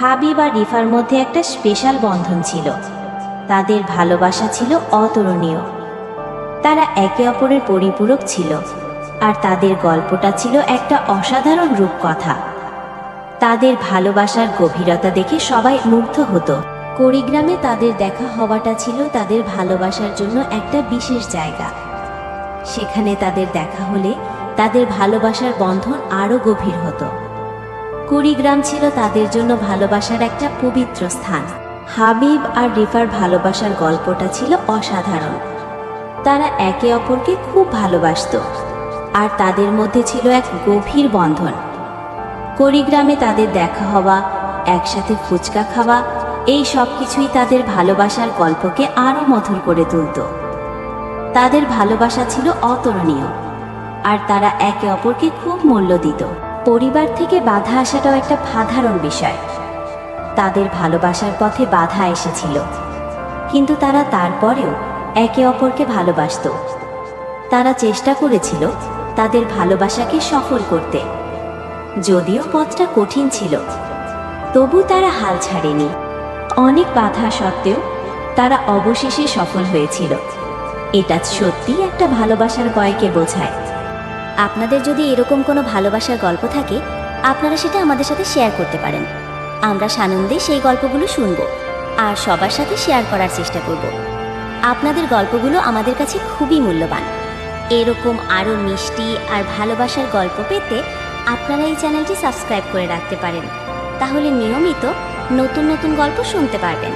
হাবিব আর রিফার মধ্যে একটা স্পেশাল বন্ধন ছিল। তাদের ভালোবাসা ছিল অতুলনীয়। তারা একে অপরের পরিপূরক ছিল, আর তাদের গল্পটা ছিল একটা অসাধারণ রূপকথা। তাদের ভালোবাসার গভীরতা দেখে সবাই মুগ্ধ হতো। কুড়িগ্রামে তাদের দেখা হওয়াটা ছিল তাদের ভালোবাসার জন্য একটা বিশেষ জায়গা। সেখানে তাদের দেখা হলে তাদের ভালোবাসার বন্ধন আরও গভীর হতো। কুড়িগ্রাম ছিল তাদের জন্য ভালোবাসার একটা পবিত্র স্থান। হাবিব আর রিফার ভালোবাসার গল্পটা ছিল অসাধারণ। তারা একে অপরকে খুব ভালোবাসতো, আর তাদের মধ্যে ছিল এক গভীর বন্ধন। কুড়িগ্রামে তাদের দেখা হওয়া, একসাথে ফুচকা খাওয়া, এই সব কিছুই তাদের ভালোবাসার গল্পকে আরও মধুর করে তুলত। তাদের ভালোবাসা ছিল অতুলনীয়, আর তারা একে অপরকে খুব মূল্য দিত। পরিবার থেকে বাধা আসাটাও একটা সাধারণ বিষয়। তাদের ভালোবাসার পথে বাধা এসেছিল। কিন্তু তারা তারপরেও একে অপরকে ভালোবাসতো। তারা চেষ্টা করেছিল তাদের ভালোবাসাকে সফল করতে। যদিও পথটা কঠিন ছিল। তবু তারা হাল ছাড়েনি। অনেক বাধা সত্ত্বেও তারা অবশেষে সফল হয়েছিল। এটা সত্যিই একটা ভালোবাসার গয়কে বোঝায়। আপনাদের যদি এরকম কোনো ভালোবাসার গল্প থাকে, আপনারা সেটা আমাদের সাথে শেয়ার করতে পারেন। আমরা সানন্দে সেই গল্পগুলো শুনব আর সবার সাথে শেয়ার করার চেষ্টা করব। আপনাদের গল্পগুলো আমাদের কাছে খুবই মূল্যবান। এরকম আরও মিষ্টি আর ভালোবাসার গল্প পেতে আপনারা এই চ্যানেলটি সাবস্ক্রাইব করে রাখতে পারেন। তাহলে নিয়মিত নতুন নতুন গল্প শুনতে পারবেন।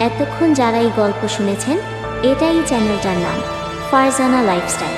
এতক্ষণ যারা এই গল্প শুনেছেন, এটাই চ্যানেলটার নাম, ফারজানা লাইফস্টাইল।